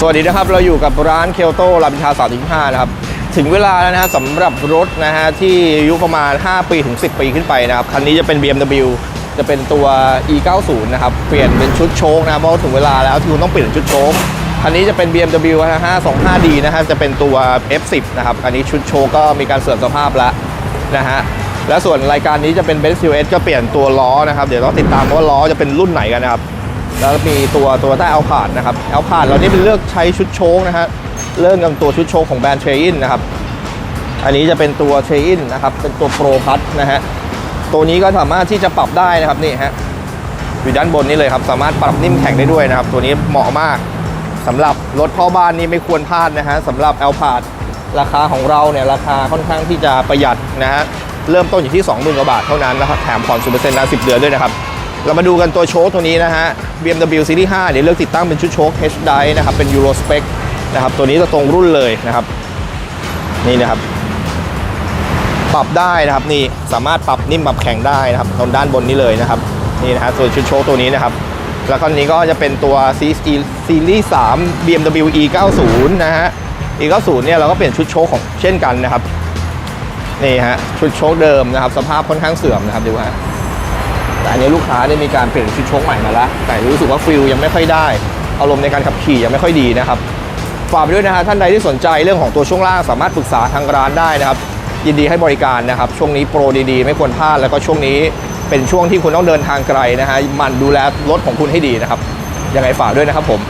สวัสดีนะครับ เราอยู่กับร้านเคลโตรามอินทรา35 นะครับ ถึงเวลาแล้วนะฮะสำหรับรถนะฮะที่อายุประมาณ 5 ปีถึง 10 ปีขึ้นไปนะครับ คันนี้จะเป็น BMW จะเป็นตัว E90 นะครับ เปลี่ยนเป็นชุดโชคนะเพราะถึงเวลาแล้วที่คุณต้องเปลี่ยนชุดโชคคันนี้จะเป็น BMW นะฮะ 525D นะฮะจะเป็นตัว F10 นะครับอันนี้ชุดโชคก็มีการเสื่อมสภาพแล้วนะฮะและส่วนรายการนี้จะเป็น b e n z US ก็เปลี่ยนตัวล้อนะครับ เดี๋ยวต้องติดตามว่าล้อจะเป็นรุ่นไหนกันนะครับ แล้วมีตัวตัวใต้เอาผาดนะครับเอาผาดเรานี่เป็นเลือกใช้ชุดโชคนะฮะเริ่มกับตัวชุดโชคของแบรนด์เทรอินนะครับอันนี้จะเป็นตัวเทรอินนะครับเป็นตัวโปรพัทนะฮะตัวนี้ก็สามารถที่จะปรับได้นะครับนี่ฮะอยู่ด้านบนนี่เลยครับ สามารถปรับนิ่มแข็งได้ด้วยนะครับ ตัวนี้เหมาะมากสำหรับรถพ่อบ้านนี่ไม่ควรพลาดนะฮะสำหรับ a l p a r d ราคาของเราเนี่ยราคาค่อนข้างที่จะประหยัดนะฮะเริ่มต้นอยู่ที่ 20,000กว่าบาทเท่านั้นนะครับแถมผ่อน0%นาน10 เดือนด้วยนะครับ เรามาดูกันตัวโชคตัวนี้นะฮะ BMW Series 5 เดี๋ยวเลือกติดตั้งเป็นชุดโชค H d i นะครับ เป็น Euro Spec นะครับ ตัวนี้จะตรงรุ่นเลยนะครับ นี่นะครับ ปรับได้นะครับนี่สามารถปรับนิ่มปรับแข็งได้นะครับตรงด้านบนนี้เลยนะครับนี่นะฮะตัวนชุดโชว์ตัวนี้นะครับ แล้วก็นี้ก็จะเป็นตัว Series 3 BMW E90 นะฮะ E90 เนี่ยเราก็เปลี่ยนชุดโชว์ของเช่นกันนะครับนี่ฮะชุดโชว์เดิมนะครับ สภาพค่อนข้างเสื่อมนะครับดูฮะ แต่อันนี้ลูกค้าได้มีการเปลี่ยนชุดโชว์ใหม่มาแล้ว แต่รู้สึกว่าฟิลยังไม่ค่อยได้ อารมณ์ในการขับขี่ยังไม่ค่อยดีนะครับฝากไปด้วยนะฮะท่านใดที่สนใจเรื่องของตัวช่วงล่างสามารถปรึกษาทางร้านได้นะครับยินดีให้บริการนะครับ ช่วงนี้โปรดีๆ ไม่ควรพลาดแล้วก็ช่วงนี้เป็นช่วงที่คุณต้องเดินทางไกลนะฮะมันดูแลรถของคุณให้ดีนะครับยังไงฝากด้วยนะครับผม